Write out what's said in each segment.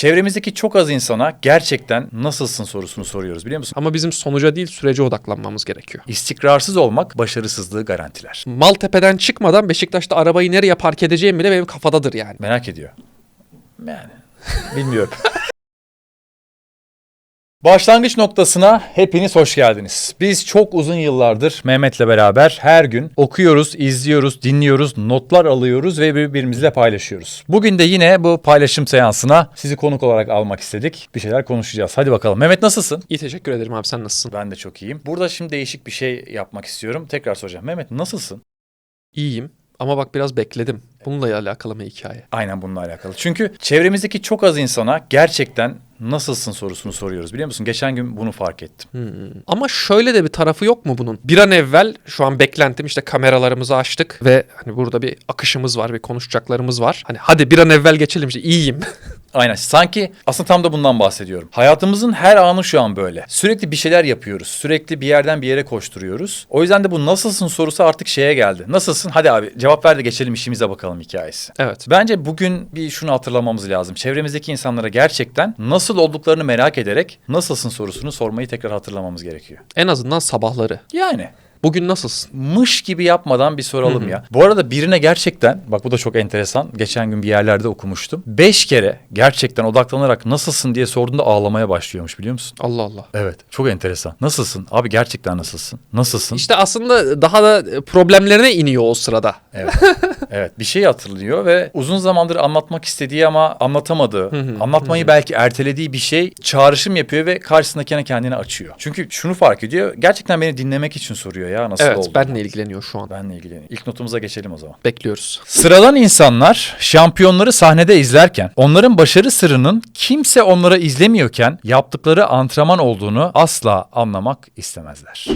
Çevremizdeki çok az insana gerçekten nasılsın sorusunu soruyoruz biliyor musun? Ama bizim sonuca değil sürece odaklanmamız gerekiyor. İstikrarsız olmak başarısızlığı garantiler. Maltepe'den çıkmadan Beşiktaş'ta arabayı nereye park edeceğim bile benim kafadadır yani. Merak ediyor. Yani bilmiyorum. Başlangıç noktasına hepiniz hoş geldiniz. Biz çok uzun yıllardır Mehmet'le beraber her gün okuyoruz, izliyoruz, dinliyoruz, notlar alıyoruz ve birbirimizle paylaşıyoruz. Bugün de yine bu paylaşım seansına sizi konuk olarak almak istedik. Bir şeyler konuşacağız. Hadi bakalım. Mehmet nasılsın? İyi teşekkür ederim abi sen nasılsın? Ben de çok iyiyim. Burada şimdi değişik bir şey yapmak istiyorum. Tekrar soracağım. Mehmet nasılsın? İyiyim ama bak biraz bekledim. Bununla alakalı mı hikaye? Aynen bununla alakalı. Çünkü çevremizdeki çok az insana gerçekten nasılsın sorusunu soruyoruz biliyor musun? Geçen gün bunu fark ettim. Hmm. Ama şöyle de bir tarafı yok mu bunun? Bir an evvel şu an beklentim işte kameralarımızı açtık ve hani burada bir akışımız var, bir konuşacaklarımız var. Hani hadi bir an evvel geçelim işte iyiyim. Aynen. Sanki aslında tam da bundan bahsediyorum. Hayatımızın her anı şu an böyle. Sürekli bir şeyler yapıyoruz. Sürekli bir yerden bir yere koşturuyoruz. O yüzden de bu nasılsın sorusu artık şeye geldi. Nasılsın? Hadi abi cevap ver de geçelim işimize bakalım hikayesi. evet. Bence bugün bir şunu hatırlamamız lazım. Çevremizdeki insanlara gerçekten nasıl olduklarını merak ederek nasılsın sorusunu sormayı tekrar hatırlamamız gerekiyor. En azından sabahları. Yani Bugün nasılsın? mış gibi yapmadan bir soralım ya. Bu arada birine gerçekten bak bu da çok enteresan. Geçen gün bir yerlerde okumuştum. Beş kere gerçekten odaklanarak nasılsın diye sorduğunda ağlamaya başlıyormuş biliyor musun? Allah Allah. Evet çok enteresan. Nasılsın? Abi gerçekten nasılsın? Nasılsın? İşte aslında daha da problemlerine iniyor o sırada. Evet. evet bir şey hatırlıyor ve uzun zamandır anlatmak istediği ama anlatamadığı, anlatmayı belki ertelediği bir şey çağrışım yapıyor ve karşısındakine kendini açıyor. Çünkü şunu fark ediyor. Gerçekten beni dinlemek için soruyor ya nasıl evet oldu? benle ilgileniyor şu an. Benle ilgileniyor. İlk notumuza geçelim o zaman. Bekliyoruz. Sıradan insanlar şampiyonları sahnede izlerken onların başarı sırrının kimse onlara izlemiyorken yaptıkları antrenman olduğunu asla anlamak istemezler.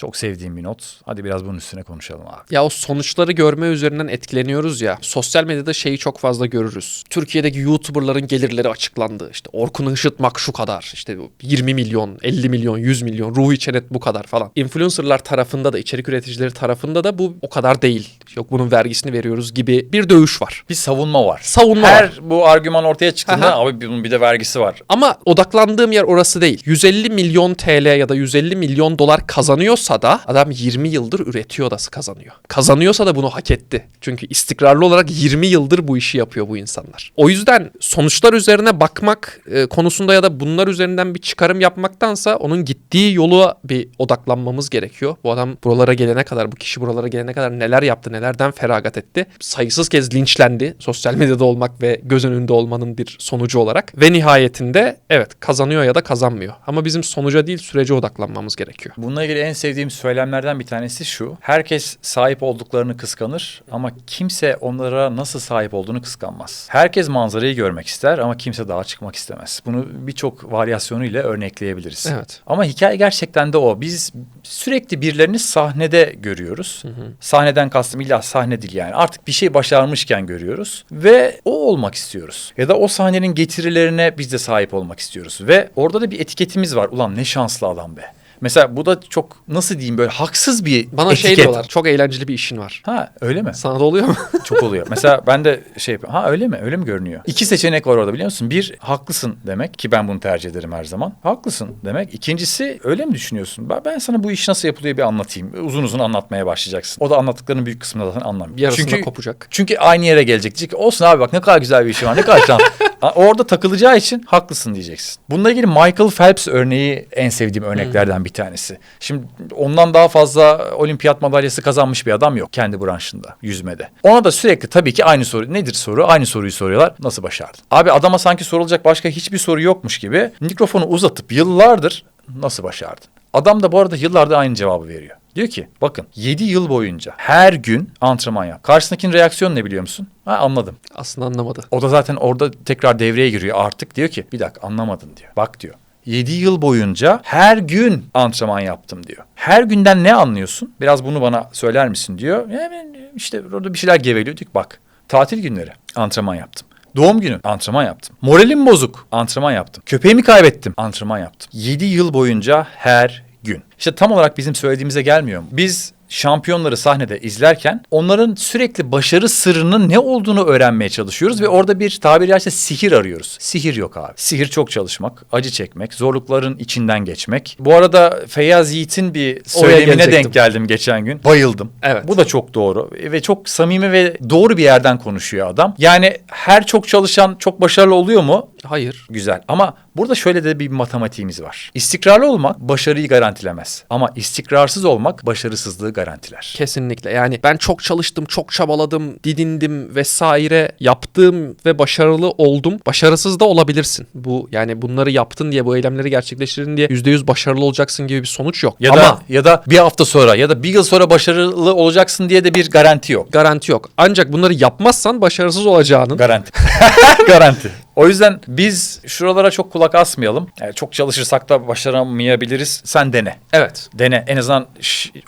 Çok sevdiğim bir not. Hadi biraz bunun üstüne konuşalım abi. Ya o sonuçları görme üzerinden etkileniyoruz ya. Sosyal medyada şeyi çok fazla görürüz. Türkiye'deki YouTuber'ların gelirleri açıklandı. İşte Orkun Işıtmak şu kadar. İşte 20 milyon, 50 milyon, 100 milyon. Ruhi Çenet bu kadar falan. Influencer'lar tarafında da, içerik üreticileri tarafında da bu o kadar değil. Yok bunun vergisini veriyoruz gibi bir dövüş var. Bir savunma var. Savunma Her var. bu argüman ortaya çıktığında Aha. abi bunun bir de vergisi var. Ama odaklandığım yer orası değil. 150 milyon TL ya da 150 milyon dolar kazanıyorsa da adam 20 yıldır üretiyor da kazanıyor. Kazanıyorsa da bunu hak etti. Çünkü istikrarlı olarak 20 yıldır bu işi yapıyor bu insanlar. O yüzden sonuçlar üzerine bakmak e, konusunda ya da bunlar üzerinden bir çıkarım yapmaktansa onun gittiği yolu bir odaklanmamız gerekiyor. Bu adam buralara gelene kadar, bu kişi buralara gelene kadar neler yaptı, nelerden feragat etti. Sayısız kez linçlendi sosyal medyada olmak ve göz önünde olmanın bir sonucu olarak. Ve nihayetinde evet kazanıyor ya da kazanmıyor. Ama bizim sonuca değil sürece odaklanmamız gerekiyor. Bununla ilgili en sevdiğim söylemlerden bir tanesi şu. Herkes sahip olduklarını kıskanır ama kimse onlara nasıl sahip olduğunu kıskanmaz. Herkes manzarayı görmek ister ama kimse dağa çıkmak istemez. Bunu birçok varyasyonu ile örnekleyebiliriz. Evet. Ama hikaye gerçekten de o. Biz sürekli birilerini sahnede görüyoruz. Sahneden kastım illa sahne değil yani. Artık bir şey başarmışken görüyoruz ve o olmak istiyoruz. Ya da o sahnenin getirilerine biz de sahip olmak istiyoruz. Ve orada da bir etiketimiz var. Ulan ne şanslı adam be. Mesela bu da çok nasıl diyeyim böyle haksız bir Bana etiket. şey diyorlar çok eğlenceli bir işin var. Ha öyle mi? Sana da oluyor mu? Çok oluyor. Mesela ben de şey yapıyorum. Ha öyle mi? Öyle mi görünüyor? İki seçenek var orada biliyor musun? Bir haklısın demek ki ben bunu tercih ederim her zaman. Haklısın demek. İkincisi öyle mi düşünüyorsun? Ben, ben sana bu iş nasıl yapılıyor bir anlatayım. Uzun uzun anlatmaya başlayacaksın. O da anlattıklarının büyük kısmını zaten anlamıyor. Bir arasında Çünkü kopacak. çünkü aynı yere gelecek. Diyecek olsun abi bak ne kadar güzel bir işim var. Ne kadar şans. Orada takılacağı için haklısın diyeceksin. Bununla ilgili Michael Phelps örneği en sevdiğim örneklerden bir tanesi. Şimdi ondan daha fazla olimpiyat madalyası kazanmış bir adam yok kendi branşında yüzmede. Ona da sürekli tabii ki aynı soru. Nedir soru? Aynı soruyu soruyorlar. Nasıl başardın? Abi adama sanki sorulacak başka hiçbir soru yokmuş gibi mikrofonu uzatıp yıllardır nasıl başardın? Adam da bu arada yıllardır aynı cevabı veriyor. Diyor ki bakın 7 yıl boyunca her gün antrenman yap. Karşısındakinin reaksiyonu ne biliyor musun? Ha anladım. Aslında anlamadı. O da zaten orada tekrar devreye giriyor artık. Diyor ki bir dakika anlamadın diyor. Bak diyor. 7 yıl boyunca her gün antrenman yaptım diyor. Her günden ne anlıyorsun? Biraz bunu bana söyler misin diyor. Yani işte orada bir şeyler geveliyor. Diyor ki bak tatil günleri antrenman yaptım. Doğum günü antrenman yaptım. Moralim bozuk antrenman yaptım. Köpeğimi kaybettim antrenman yaptım. 7 yıl boyunca her gün. İşte tam olarak bizim söylediğimize gelmiyor mu? Biz şampiyonları sahnede izlerken onların sürekli başarı sırrının ne olduğunu öğrenmeye çalışıyoruz ve orada bir tabiri caizse sihir arıyoruz. Sihir yok abi. Sihir çok çalışmak, acı çekmek, zorlukların içinden geçmek. Bu arada Feyyaz Yiğit'in bir söylemine denk geldim geçen gün. Bayıldım. Evet. Bu da çok doğru ve çok samimi ve doğru bir yerden konuşuyor adam. Yani her çok çalışan çok başarılı oluyor mu? Hayır. Güzel ama burada şöyle de bir matematiğimiz var. İstikrarlı olmak başarıyı garantilemez ama istikrarsız olmak başarısızlığı garantiler. Kesinlikle. Yani ben çok çalıştım, çok çabaladım, didindim vesaire yaptım ve başarılı oldum. Başarısız da olabilirsin. Bu yani bunları yaptın diye bu eylemleri gerçekleştirdin diye %100 başarılı olacaksın gibi bir sonuç yok. Ya Ama da ya da bir hafta sonra ya da bir yıl sonra başarılı olacaksın diye de bir garanti yok. garanti yok. Ancak bunları yapmazsan başarısız olacağının Garanti. Garanti. O yüzden biz şuralara çok kulak asmayalım. Yani çok çalışırsak da başaramayabiliriz. Sen dene. evet. Dene. En azından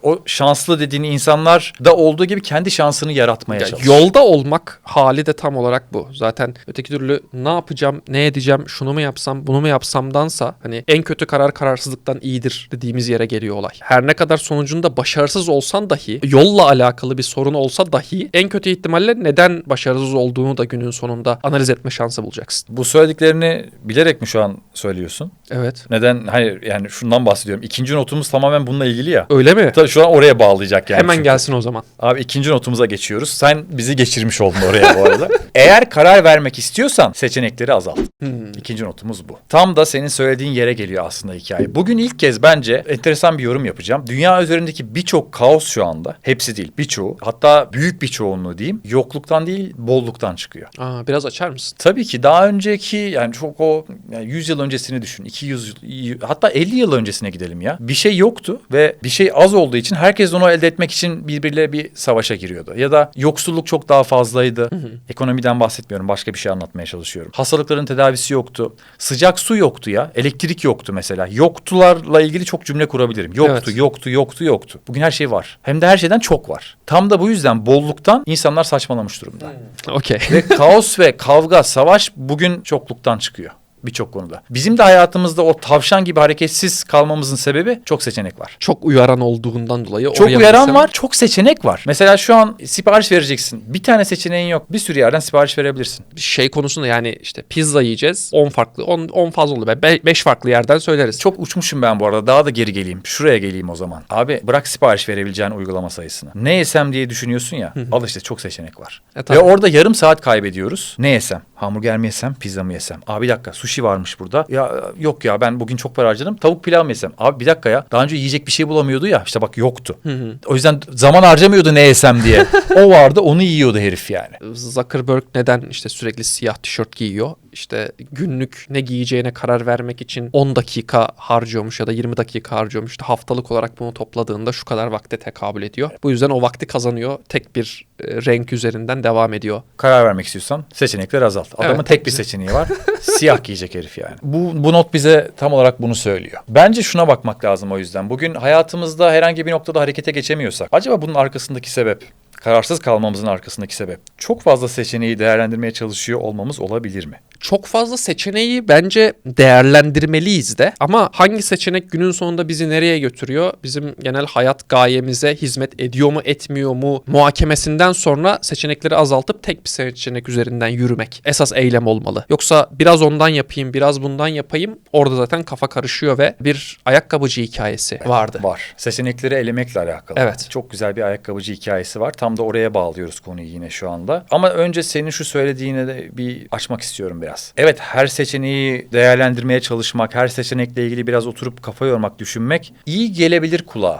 o şanslı dediğin insanlar da olduğu gibi kendi şansını yaratmaya Ya çalış. yolda olmak hali de tam olarak bu. Zaten öteki türlü ne yapacağım, ne edeceğim, şunu mu yapsam, bunu mu yapsamdansa hani en kötü karar kararsızlıktan iyidir dediğimiz yere geliyor olay. Her ne kadar sonucunda başarısız olsan dahi, yolla alakalı bir sorun olsa dahi en kötü ihtimalle neden başarısız olduğunu da günün sonunda analiz etme şansı bulacaksın. Bu söylediklerini bilerek mi şu an söylüyorsun? Evet. Neden? Hayır yani şundan bahsediyorum. İkinci notumuz tamamen bununla ilgili ya. Öyle mi? Tabii şu an oraya bağlayacak yani. Hemen çünkü. gelsin o zaman. Abi ikinci notumuza geçiyoruz. Sen bizi geçirmiş oldun oraya bu arada. Eğer karar vermek istiyorsan seçenekleri azalt. Hmm. İkinci notumuz bu. Tam da senin söylediğin yere geliyor aslında hikaye. Bugün ilk kez bence enteresan bir yorum yapacağım. Dünya üzerindeki birçok kaos şu anda, hepsi değil birçoğu, hatta büyük bir çoğunluğu diyeyim, yokluktan değil bolluktan çıkıyor. Aa, biraz açar mısın? Tabii ki daha önceki yani çok o yani 100 yıl öncesini düşün. 200 yıl- hatta 50 yıl öncesine gidelim ya. Bir şey yoktu ve bir şey az olduğu için herkes onu elde etmek için birbiriyle bir savaşa giriyordu. Ya da yoksulluk çok daha fazlaydı. Ekonomiden bahsetmiyorum. Başka bir şey anlatmaya çalışıyorum. Hastalıkların tedavisi yoktu. Sıcak su yoktu ya. Elektrik yoktu mesela. Yoktularla ilgili çok cümle kurabilirim. Yoktu, Evet. yoktu, yoktu, yoktu. Bugün her şey var. Hem de her şeyden çok var. Tam da bu yüzden bolluktan insanlar saçmalamış durumda. Okey. Ve kaos ve kavga, savaş bugün çokluktan çıkıyor birçok konuda. Bizim de hayatımızda o tavşan gibi hareketsiz kalmamızın sebebi çok seçenek var. Çok uyaran olduğundan dolayı Çok uyaran gitsem- var, çok seçenek var. Mesela şu an sipariş vereceksin. Bir tane seçeneğin yok. Bir sürü yerden sipariş verebilirsin. şey konusunda yani işte pizza yiyeceğiz 10 farklı 10 10 fazla olur. 5 farklı yerden söyleriz. Çok uçmuşum ben bu arada. Daha da geri geleyim. Şuraya geleyim o zaman. Abi bırak sipariş verebileceğin uygulama sayısını. Ne yesem diye düşünüyorsun ya. al işte çok seçenek var. E, tabii. Ve orada yarım saat kaybediyoruz. Ne yesem? Hamburger mi yesem? Pizza mı yesem? Abi bir dakika sushi varmış burada. Ya yok ya ben bugün çok para harcadım. Tavuk pilav mı yesem? Abi bir dakika ya. Daha önce yiyecek bir şey bulamıyordu ya. İşte bak yoktu. O yüzden zaman harcamıyordu ne yesem diye. o vardı onu yiyordu herif yani. Zuckerberg neden işte sürekli siyah tişört giyiyor? İşte günlük ne giyeceğine karar vermek için 10 dakika harcıyormuş ya da 20 dakika harcıyormuş. İşte haftalık olarak bunu topladığında şu kadar vakte tekabül ediyor. Bu yüzden o vakti kazanıyor. Tek bir e, renk üzerinden devam ediyor. Karar vermek istiyorsan seçenekleri azalt. Adamın Evet. tek bir seçeneği var. Siyah giyecek herif yani. Bu, bu not bize tam olarak bunu söylüyor. Bence şuna bakmak lazım o yüzden. Bugün hayatımızda herhangi bir noktada harekete geçemiyorsak acaba bunun arkasındaki sebep kararsız kalmamızın arkasındaki sebep çok fazla seçeneği değerlendirmeye çalışıyor olmamız olabilir mi? Çok fazla seçeneği bence değerlendirmeliyiz de ama hangi seçenek günün sonunda bizi nereye götürüyor? Bizim genel hayat gayemize hizmet ediyor mu etmiyor mu muhakemesinden sonra seçenekleri azaltıp tek bir seçenek üzerinden yürümek esas eylem olmalı. Yoksa biraz ondan yapayım biraz bundan yapayım orada zaten kafa karışıyor ve bir ayakkabıcı hikayesi vardı. Var. Seçenekleri elemekle alakalı. Evet. Çok güzel bir ayakkabıcı hikayesi var. Tam da oraya bağlıyoruz konuyu yine şu anda. Ama önce senin şu söylediğine de bir açmak istiyorum biraz. Evet her seçeneği değerlendirmeye çalışmak, her seçenekle ilgili biraz oturup kafa yormak, düşünmek iyi gelebilir kulağa.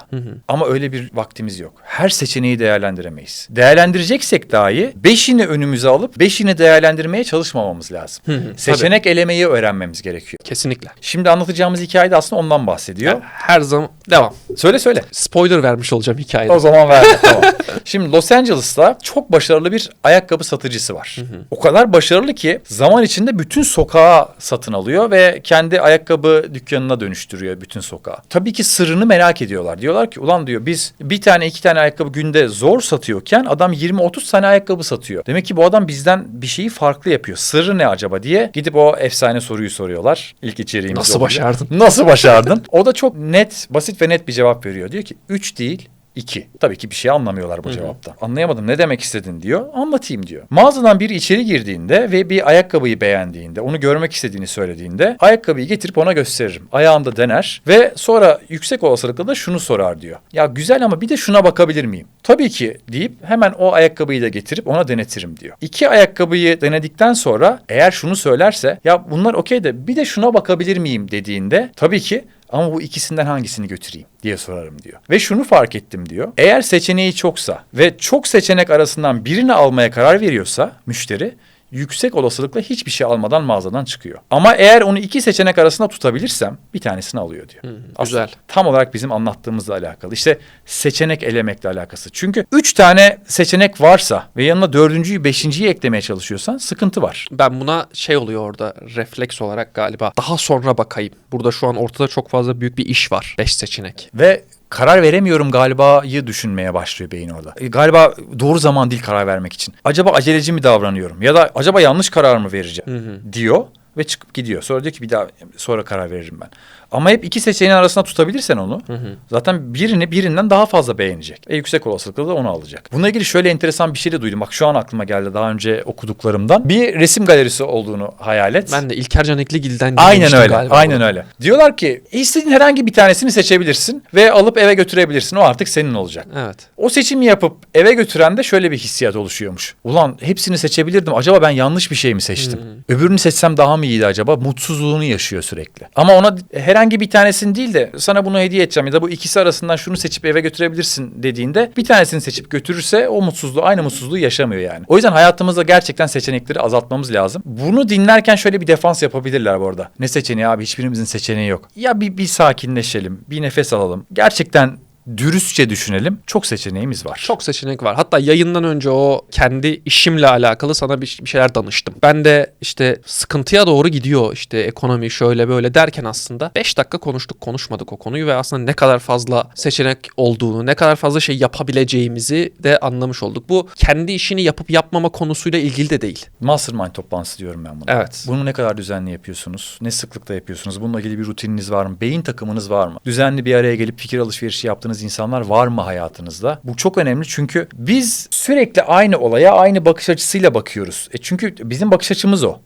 Ama öyle bir vaktimiz yok. Her seçeneği değerlendiremeyiz. Değerlendireceksek dahi beşini önümüze alıp beşini değerlendirmeye çalışmamamız lazım. hı. Seçenek elemeyi öğrenmemiz gerekiyor. Kesinlikle. Şimdi anlatacağımız hikaye de aslında ondan bahsediyor. Her zaman devam. Söyle söyle. Spoiler vermiş olacağım hikayede. O zaman verdim tamam. Şimdi Los Angeles'ta çok başarılı bir ayakkabı satıcısı var. O kadar başarılı ki zaman içinde bütün sokağı satın alıyor ve kendi ayakkabı dükkanına dönüştürüyor bütün sokağı. Tabii ki sırrını merak ediyorlar. Diyorlar ki ulan diyor biz bir tane iki tane ayakkabı günde zor satıyorken adam 20-30 tane ayakkabı satıyor. Demek ki bu adam bizden bir şeyi farklı yapıyor. Sırrı ne acaba diye gidip o efsane soruyu soruyorlar. İlk içeriğimiz Nasıl oluyor. başardın? Nasıl başardın? O da çok net, basit ve net bir cevap veriyor. Diyor ki 3 değil İki. Tabii ki bir şey anlamıyorlar bu cevaptan. Anlayamadım ne demek istedin diyor. Anlatayım diyor. Mağazadan biri içeri girdiğinde ve bir ayakkabıyı beğendiğinde, onu görmek istediğini söylediğinde ayakkabıyı getirip ona gösteririm. Ayağında dener ve sonra yüksek olasılıkla da şunu sorar diyor. Ya güzel ama bir de şuna bakabilir miyim? Tabii ki deyip hemen o ayakkabıyı da getirip ona denetirim diyor. İki ayakkabıyı denedikten sonra eğer şunu söylerse ya bunlar okey de bir de şuna bakabilir miyim dediğinde tabii ki ama bu ikisinden hangisini götüreyim diye sorarım diyor. Ve şunu fark ettim diyor. Eğer seçeneği çoksa ve çok seçenek arasından birini almaya karar veriyorsa müşteri yüksek olasılıkla hiçbir şey almadan mağazadan çıkıyor. Ama eğer onu iki seçenek arasında tutabilirsem bir tanesini alıyor diyor. Aslında güzel. tam olarak bizim anlattığımızla alakalı. İşte seçenek elemekle alakası. Çünkü üç tane seçenek varsa ve yanına dördüncüyü, beşinciyi eklemeye çalışıyorsan sıkıntı var. Ben buna şey oluyor orada refleks olarak galiba. Daha sonra bakayım. Burada şu an ortada çok fazla büyük bir iş var. 5 seçenek. Ve karar veremiyorum galiba'yı düşünmeye başlıyor beyin orada. E, galiba doğru zaman değil karar vermek için. Acaba aceleci mi davranıyorum ya da acaba yanlış karar mı vereceğim diyor ve çıkıp gidiyor. Sonra diyor ki bir daha sonra karar veririm ben. Ama hep iki seçeneğin arasında tutabilirsen onu zaten birini birinden daha fazla beğenecek. E yüksek olasılıkla da onu alacak. Bununla ilgili şöyle enteresan bir şey de duydum. Bak şu an aklıma geldi daha önce okuduklarımdan. Bir resim galerisi olduğunu hayal et. Ben de İlker Canikligil'den Aynen dinlemiştim öyle. galiba aynen bunu. öyle. Diyorlar ki istediğin herhangi bir tanesini seçebilirsin ve alıp eve götürebilirsin. O artık senin olacak. Evet. O seçimi yapıp eve götüren de şöyle bir hissiyat oluşuyormuş. Ulan hepsini seçebilirdim. Acaba ben yanlış bir şey mi seçtim? Öbürünü seçsem daha mı iyiydi acaba? Mutsuzluğunu yaşıyor sürekli. Ama ona herhangi bir tanesini değil de sana bunu hediye edeceğim ya da bu ikisi arasından şunu seçip eve götürebilirsin dediğinde bir tanesini seçip götürürse o mutsuzluğu aynı mutsuzluğu yaşamıyor yani. O yüzden hayatımızda gerçekten seçenekleri azaltmamız lazım. Bunu dinlerken şöyle bir defans yapabilirler bu arada. Ne seçeneği abi hiçbirimizin seçeneği yok. Ya bir, bir sakinleşelim, bir nefes alalım. Gerçekten dürüstçe düşünelim. Çok seçeneğimiz var. Çok seçenek var. Hatta yayından önce o kendi işimle alakalı sana bir, bir şeyler danıştım. Ben de işte sıkıntıya doğru gidiyor işte ekonomi şöyle böyle derken aslında 5 dakika konuştuk konuşmadık o konuyu ve aslında ne kadar fazla seçenek olduğunu, ne kadar fazla şey yapabileceğimizi de anlamış olduk. Bu kendi işini yapıp yapmama konusuyla ilgili de değil. Mastermind toplantısı diyorum ben buna. Evet. Bunu ne kadar düzenli yapıyorsunuz? Ne sıklıkta yapıyorsunuz? Bununla ilgili bir rutininiz var mı? Beyin takımınız var mı? Düzenli bir araya gelip fikir alışverişi yaptığınız insanlar var mı hayatınızda? Bu çok önemli çünkü biz sürekli aynı olaya aynı bakış açısıyla bakıyoruz. E çünkü bizim bakış açımız o.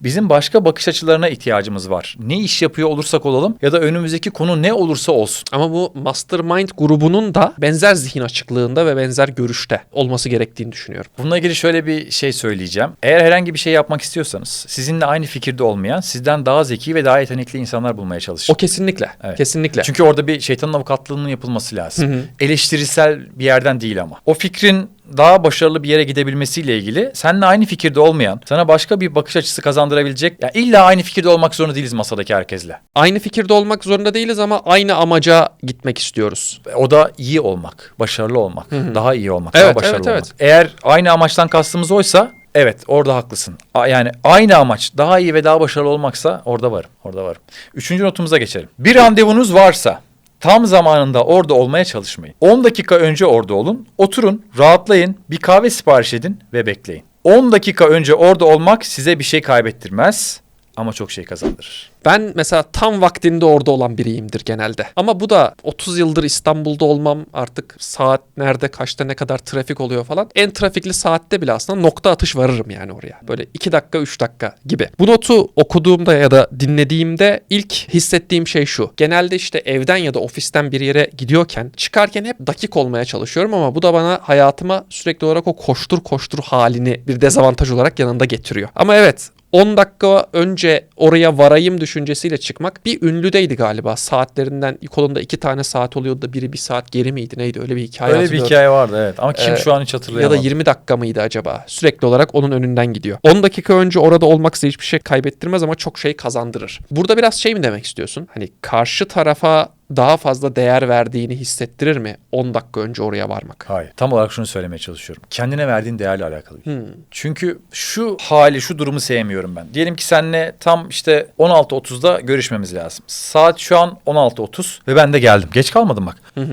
Bizim başka bakış açılarına ihtiyacımız var. Ne iş yapıyor olursak olalım ya da önümüzdeki konu ne olursa olsun. Ama bu Mastermind grubunun da benzer zihin açıklığında ve benzer görüşte olması gerektiğini düşünüyorum. Bununla ilgili şöyle bir şey söyleyeceğim. Eğer herhangi bir şey yapmak istiyorsanız sizinle aynı fikirde olmayan, sizden daha zeki ve daha yetenekli insanlar bulmaya çalışın. O kesinlikle. Evet. Kesinlikle. Çünkü orada bir şeytanın avukatlığının yapılması lazım. Eleştirisel bir yerden değil ama. O fikrin daha başarılı bir yere gidebilmesiyle ilgili seninle aynı fikirde olmayan, sana başka bir bakış açısı kazandırabilecek. Ya illa aynı fikirde olmak zorunda değiliz masadaki herkesle. aynı fikirde olmak zorunda değiliz ama aynı amaca gitmek istiyoruz. O da iyi olmak, başarılı olmak, daha iyi olmak, Evet, daha başarılı evet, olmak. evet. Eğer aynı amaçtan kastımız oysa evet orada haklısın. Yani aynı amaç daha iyi ve daha başarılı olmaksa orada varım, orada varım. Üçüncü notumuza geçelim. Bir randevunuz varsa tam zamanında orada olmaya çalışmayın. 10 dakika önce orada olun, oturun, rahatlayın, bir kahve sipariş edin ve bekleyin. 10 dakika önce orada olmak size bir şey kaybettirmez ama çok şey kazandırır. Ben mesela tam vaktinde orada olan biriyimdir genelde. Ama bu da 30 yıldır İstanbul'da olmam artık saat nerede kaçta ne kadar trafik oluyor falan. En trafikli saatte bile aslında nokta atış varırım yani oraya. Böyle 2 dakika 3 dakika gibi. Bu notu okuduğumda ya da dinlediğimde ilk hissettiğim şey şu. Genelde işte evden ya da ofisten bir yere gidiyorken çıkarken hep dakik olmaya çalışıyorum ama bu da bana hayatıma sürekli olarak o koştur koştur halini bir dezavantaj olarak yanında getiriyor. Ama evet 10 dakika önce oraya varayım düşüncesiyle çıkmak bir ünlüdeydi galiba. Saatlerinden kolunda iki tane saat oluyordu da biri bir saat geri miydi neydi öyle bir hikaye Öyle bir hikaye vardı evet ama kim Ee, şu an hiç Ya hatırlayamadı. da 20 dakika mıydı acaba? Sürekli olarak onun önünden gidiyor. 10 dakika önce orada olmak size hiçbir şey kaybettirmez ama çok şey kazandırır. Burada biraz şey mi demek istiyorsun? Hani karşı tarafa daha fazla değer verdiğini hissettirir mi 10 dakika önce oraya varmak? Hayır. Tam olarak şunu söylemeye çalışıyorum. Kendine verdiğin değerle alakalı. şey. Çünkü şu hali, şu durumu sevmiyorum ben. Diyelim ki seninle tam işte 16.30'da görüşmemiz lazım. Saat şu an 16.30 ve ben de geldim. Geç kalmadım bak.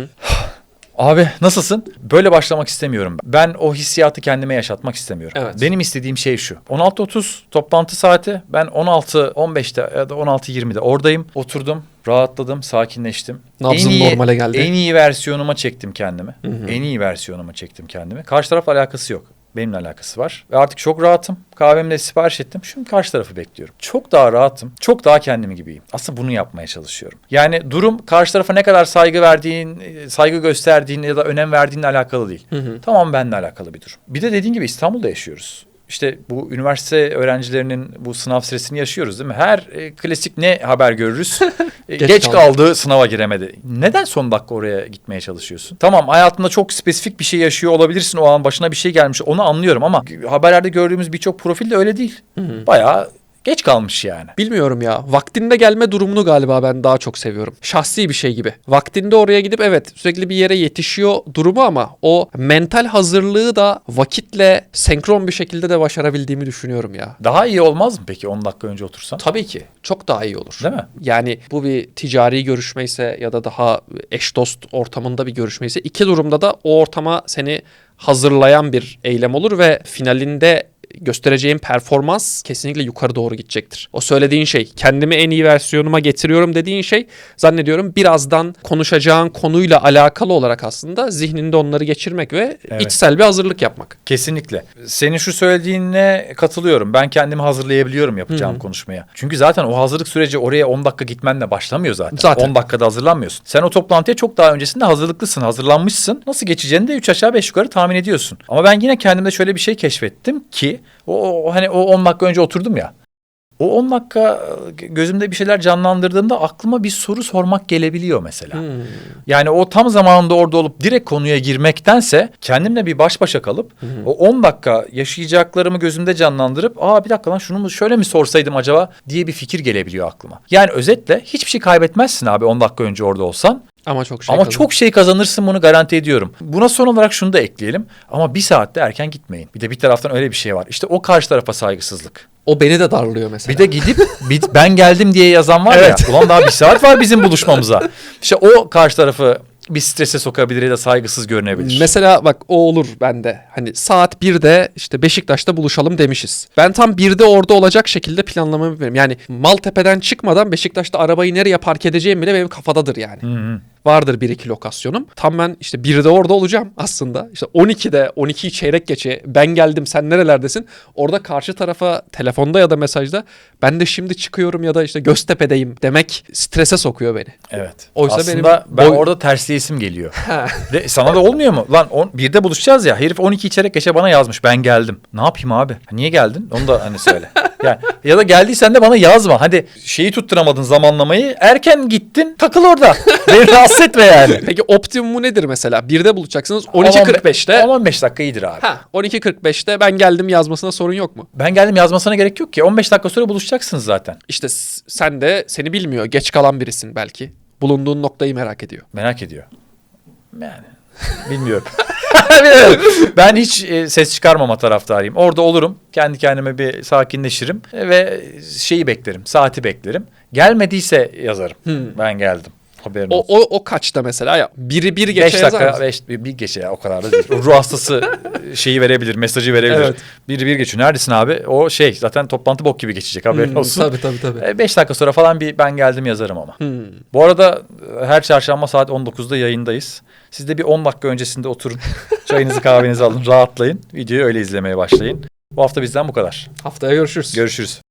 Abi nasılsın? Böyle başlamak istemiyorum. Ben o hissiyatı kendime yaşatmak istemiyorum. Evet. Benim istediğim şey şu. 16.30 toplantı saati. Ben 16.15'te ya da 16.20'de oradayım. Oturdum, rahatladım, sakinleştim. Nabzın normale geldi. En iyi versiyonuma çektim kendimi. En iyi versiyonuma çektim kendimi. Karşı tarafla alakası yok. Benimle alakası var. Ve artık çok rahatım. Kahvemi de sipariş ettim. Şimdi karşı tarafı bekliyorum. Çok daha rahatım. Çok daha kendimi gibiyim. Aslında bunu yapmaya çalışıyorum. Yani durum karşı tarafa ne kadar saygı verdiğin, e, saygı gösterdiğin ya da önem verdiğinle alakalı değil. Tamam benimle alakalı bir durum. Bir de dediğin gibi İstanbul'da yaşıyoruz. İşte bu üniversite öğrencilerinin bu sınav stresini yaşıyoruz değil mi? Her e, klasik ne haber görürüz? E, Geç Geç, kaldı. kaldı, sınava giremedi. Neden son dakika oraya gitmeye çalışıyorsun? Tamam hayatında çok spesifik bir şey yaşıyor olabilirsin. O an başına bir şey gelmiş. Onu anlıyorum ama haberlerde gördüğümüz birçok profil de öyle değil. Bayağı geç kalmış yani. Bilmiyorum ya. Vaktinde gelme durumunu galiba ben daha çok seviyorum. Şahsi bir şey gibi. Vaktinde oraya gidip evet sürekli bir yere yetişiyor durumu ama o mental hazırlığı da vakitle senkron bir şekilde de başarabildiğimi düşünüyorum ya. Daha iyi olmaz mı peki 10 dakika önce otursan? Tabii ki. Çok daha iyi olur. Değil mi? Yani bu bir ticari görüşmeyse ya da daha eş dost ortamında bir görüşmeyse iki durumda da o ortama seni hazırlayan bir eylem olur ve finalinde göstereceğin performans kesinlikle yukarı doğru gidecektir. O söylediğin şey, kendimi en iyi versiyonuma getiriyorum dediğin şey zannediyorum birazdan konuşacağın konuyla alakalı olarak aslında zihninde onları geçirmek ve Evet. içsel bir hazırlık yapmak. Kesinlikle. Senin şu söylediğine katılıyorum. Ben kendimi hazırlayabiliyorum yapacağım konuşmaya. Çünkü zaten o hazırlık süreci oraya 10 dakika gitmenle başlamıyor zaten. Zaten. 10 dakikada hazırlanmıyorsun. Sen o toplantıya çok daha öncesinde hazırlıklısın, hazırlanmışsın. Nasıl geçeceğini de 3 aşağı 5 yukarı tahmin ediyorsun. Ama ben yine kendimde şöyle bir şey keşfettim ki o, o hani o 10 dakika önce oturdum ya. O 10 dakika e, gözümde bir şeyler canlandırdığımda aklıma bir soru sormak gelebiliyor mesela. Yani o tam zamanında orada olup direkt konuya girmektense kendimle bir baş başa kalıp o 10 dakika yaşayacaklarımı gözümde canlandırıp aa bir dakika lan şunu mu şöyle mi sorsaydım acaba diye bir fikir gelebiliyor aklıma. Yani özetle hiçbir şey kaybetmezsin abi 10 dakika önce orada olsan. Ama çok şey Ama kazanır. çok şey kazanırsın bunu garanti ediyorum. Buna son olarak şunu da ekleyelim. Ama bir saatte erken gitmeyin. Bir de bir taraftan öyle bir şey var. İşte o karşı tarafa saygısızlık. o beni de darlıyor mesela. Bir de gidip bir- ben geldim diye yazan var Evet. ya. Ulan daha bir saat var bizim buluşmamıza. İşte o karşı tarafı bir strese sokabilir ya da saygısız görünebilir. Mesela bak o olur bende. Hani saat 1'de işte Beşiktaş'ta buluşalım demişiz. Ben tam 1'de orada olacak şekilde planlamamı yapıyorum. Yani Maltepe'den çıkmadan Beşiktaş'ta arabayı nereye park edeceğim bile benim kafadadır yani. Hı hı. Vardır bir iki lokasyonum. Tam ben işte 1'de orada olacağım aslında. İşte 12'de 12'yi çeyrek geçe ben geldim sen nerelerdesin? Orada karşı tarafa telefonda ya da mesajda ben de şimdi çıkıyorum ya da işte Göztepe'deyim demek strese sokuyor beni. Evet. Oysa Aslında benim ben boy- orada tersliyesim geliyor. Ve sana da olmuyor mu? Lan on, birde buluşacağız ya. Herif 12 içerek geçe bana yazmış. Ben geldim. Ne yapayım abi? Niye geldin? Onu da hani söyle. yani, ya da geldiysen de bana yazma. Hadi şeyi tutturamadın zamanlamayı. Erken gittin. Takıl orada. Beni rahatsız etme yani. Peki optimumu nedir mesela? 1'de buluşacaksınız 12.45'te. 10-15 dakika iyidir abi. Ha 12.45'te ben geldim yazmasına sorun yok mu? Ben geldim yazmasına gerek yok ki. 15 dakika sonra buluşacaksınız zaten. İşte sen de seni bilmiyor. Geç kalan birisin belki. Bulunduğun noktayı merak ediyor. Merak ediyor. Yani bilmiyorum. Ben hiç e, ses çıkarmama taraftarıyım. Orada olurum. Kendi kendime bir sakinleşirim e, ve şeyi beklerim. Saati beklerim. Gelmediyse yazarım. Ben geldim. Haberin O, olsun. o, o kaçta mesela ya? Biri bir 5 geçe yazar dakika, mısın? beş, bir, bir geçe ya o kadar da değil. O ruh hastası şeyi verebilir, mesajı verebilir. Evet. Bir bir geçiyor. Neredesin abi? O şey zaten toplantı bok gibi geçecek haberin Hmm, olsun. Tabii tabii tabii. 5 dakika sonra falan bir ben geldim yazarım ama. Hmm. Bu arada e, her çarşamba saat 19'da yayındayız. Siz de bir 10 dakika öncesinde oturun. Çayınızı kahvenizi alın. Rahatlayın. Videoyu öyle izlemeye başlayın. Bu hafta bizden bu kadar. Haftaya görüşürüz. Görüşürüz.